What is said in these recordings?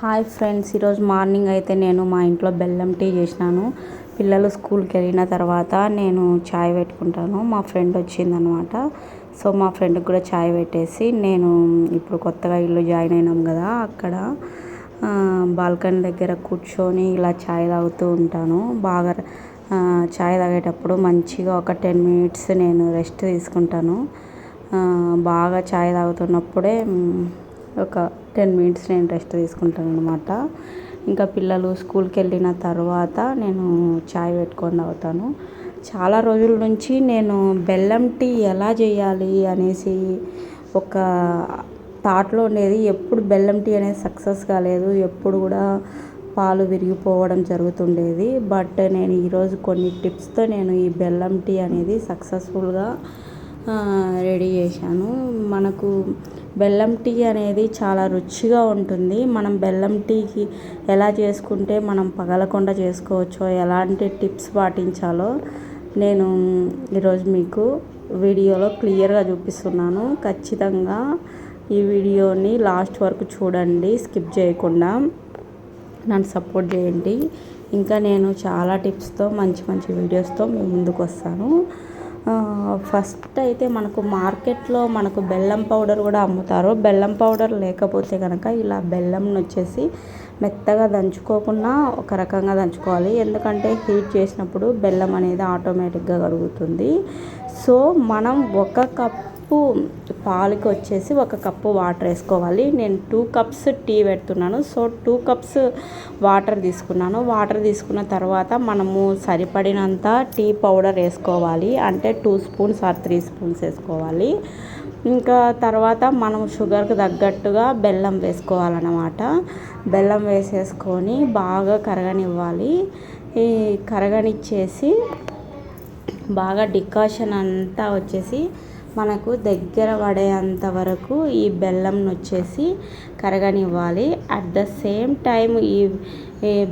Hi friends ఈరోజు morning అయితే నేను మా ఇంట్లో బెల్లం టీ చేసినాను. పిల్లలు స్కూల్కి వెళ్ళిన తర్వాత నేను చాయ్ పెట్టుకుంటాను. మా ఫ్రెండ్ వచ్చిందనమాట. సో మా ఫ్రెండ్కి కూడా చాయ్ పెట్టేసి నేను ఇప్పుడు కొత్తగా ఇల్లు జాయిన్ అయినాం కదా అక్కడ. బాల్కనీ దగ్గర కూర్చొని ఇలా చాయ్ తాగుతూ ఉంటాను. బాగా చాయ్ తాగేటప్పుడు మంచిగా ఒక టెన్ మినిట్స్ నేను రెస్ట్ తీసుకుంటాను. బాగా చాయ్ తాగుతున్నప్పుడే ఒక టెన్ మినిట్స్ నేను రెస్ట్ తీసుకుంటాను అనమాట ఇంకా పిల్లలు స్కూల్కి వెళ్ళిన తర్వాత నేను చాయ్ పెట్టుకొని తాగుతాను. చాలా రోజుల నుంచి నేను బెల్లం టీ ఎలా చేయాలి అనేసి ఒక థాట్లో ఉండేది. ఎప్పుడు బెల్లం టీ అనేది సక్సెస్ కాలేదు. ఎప్పుడు కూడా పాలు విరిగిపోవడం జరుగుతుండేది. బట్ నేను ఈరోజు కొన్ని టిప్స్తో నేను ఈ బెల్లం టీ అనేది సక్సెస్ఫుల్గా రెడీ చేశాను. మనకు బెల్లం టీ అనేది చాలా రుచిగా ఉంటుంది. మనం బెల్లం టీకి ఎలా చేసుకుంటే మనం పగలకుండా చేసుకోవచ్చో ఎలాంటి టిప్స్ పాటించాలో నేను ఈరోజు మీకు వీడియోలో క్లియర్గా చూపిస్తున్నాను. ఖచ్చితంగా ఈ వీడియోని లాస్ట్ వరకు చూడండి స్కిప్ చేయకుండా. నన్ను సపోర్ట్ చేయండి. ఇంకా నేను చాలా టిప్స్తో మంచి మంచి వీడియోస్తో మీ ముందుకు వస్తాను ఫస్ట్ అయితే మనకు మార్కెట్లో మనకు బెల్లం పౌడర్ కూడా అమ్ముతారు. బెల్లం పౌడర్ లేకపోతే కనుక ఇలా బెల్లంని వచ్చేసి మెత్తగా దంచుకోకుండా ఒక రకంగా దంచుకోవాలి. ఎందుకంటే హీట్ చేసినప్పుడు బెల్లం అనేది ఆటోమేటిక్గా కరుగుతుంది. సో మనం ఒక కప్ కప్పు పాలకి వచ్చేసి ఒక కప్పు వాటర్ వేసుకోవాలి. నేను టూ కప్స్ టీ పెడుతున్నాను. సో టూ కప్స్ వాటర్ తీసుకున్నాను. వాటర్ తీసుకున్న తర్వాత మనము సరిపడినంత టీ పౌడర్ వేసుకోవాలి. అంటే two spoons or three spoons వేసుకోవాలి. ఇంకా తర్వాత మనం షుగర్కి తగ్గట్టుగా బెల్లం వేసుకోవాలన్నమాట. బెల్లం వేసేసుకొని బాగా కరగనివ్వాలి. ఈ కరగనిచ్చేసి బాగా డికాషన్ అంతా వచ్చేసి మనకు దగ్గర పడేంత వరకు ఈ బెల్లం వచ్చేసి కరగనివ్వాలి. అట్ ద సేమ్ టైం ఈ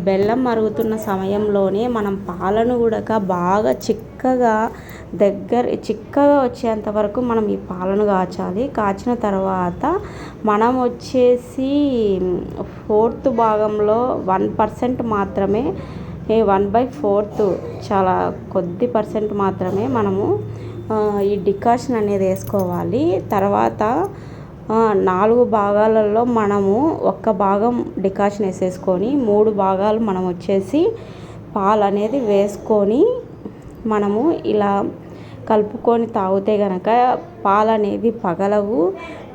బెల్లం మరుగుతున్న సమయంలోనే మనం పాలను కూడా బాగా చిక్కగా దగ్గర చిక్కగా వచ్చేంత వరకు మనం ఈ పాలను కాచాలి. కాచిన తర్వాత మనం వచ్చేసి ఫోర్త్ భాగంలో వన్ పర్సెంట్ మాత్రమే వన్ బై ఫోర్త్ చాలా కొద్ది పర్సెంట్ మాత్రమే మనము ఈ డికాషన్ అనేది వేసుకోవాలి. తర్వాత నాలుగు భాగాలలో మనము ఒక్క భాగం డికాషన్ వేసేసుకొని మూడు భాగాలు మనం వచ్చేసి పాలు అనేది వేసుకొని మనము ఇలా కలుపుకొని తాగితే కనుక పాలు అనేవి పగలవు.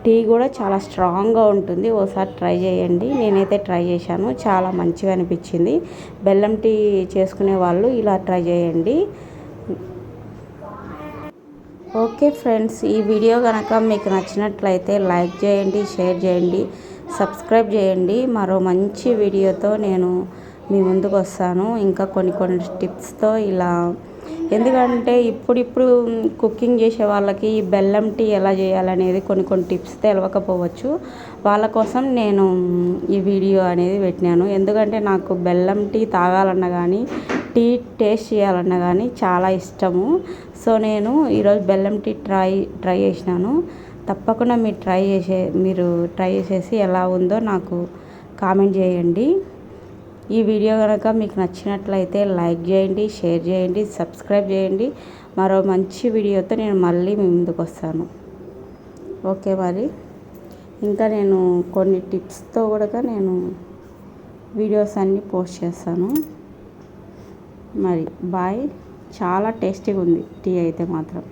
టీ కూడా చాలా స్ట్రాంగ్గా ఉంటుంది. ఓసారి ట్రై చేయండి. నేనైతే ట్రై చేశాను. చాలా మంచిగా అనిపించింది. బెల్లం టీ చేసుకునే వాళ్ళు ఇలా ట్రై చేయండి. ఓకే ఫ్రెండ్స్ ఈ వీడియో కనుక మీకు నచ్చినట్లయితే లైక్ చేయండి షేర్ చేయండి సబ్స్క్రైబ్ చేయండి. మరో మంచి వీడియోతో నేను మీ ముందుకు వస్తాను. ఇంకా కొన్ని కొన్ని టిప్స్తో ఇలా ఎందుకంటే ఇప్పుడిప్పుడు కుకింగ్ చేసే వాళ్ళకి ఈ బెల్లం టీ ఎలా చేయాలనేది కొన్ని కొన్ని టిప్స్ తెలియకపోవచ్చు వాళ్ళ కోసం నేను ఈ వీడియో అనేది పెట్టినాను. ఎందుకంటే నాకు బెల్లం టీ తాగాలన్నా కానీ టీ టేస్ట్ చేయాలన్నా కానీ చాలా ఇష్టము. సో నేను ఈరోజు బెల్లం టీ ట్రై ట్రై చేసినాను. తప్పకుండా మీరు ట్రై చేసే మీరు ట్రై చేసేసి ఎలా ఉందో నాకు కామెంట్ చేయండి. ఈ వీడియో కనుక మీకు నచ్చినట్లయితే లైక్ చేయండి షేర్ చేయండి సబ్స్క్రైబ్ చేయండి. మరో మంచి వీడియోతో నేను మళ్ళీ మీ ముందుకు వస్తాను. ఓకే మరి? ఇంకా నేను కొన్ని టిప్స్తో కూడా నేను వీడియోస్ అన్నీ పోస్ట్ చేస్తాను. మరి బాయ్. చాలా టేస్టీగా ఉంది టీ అయితే మాత్రం.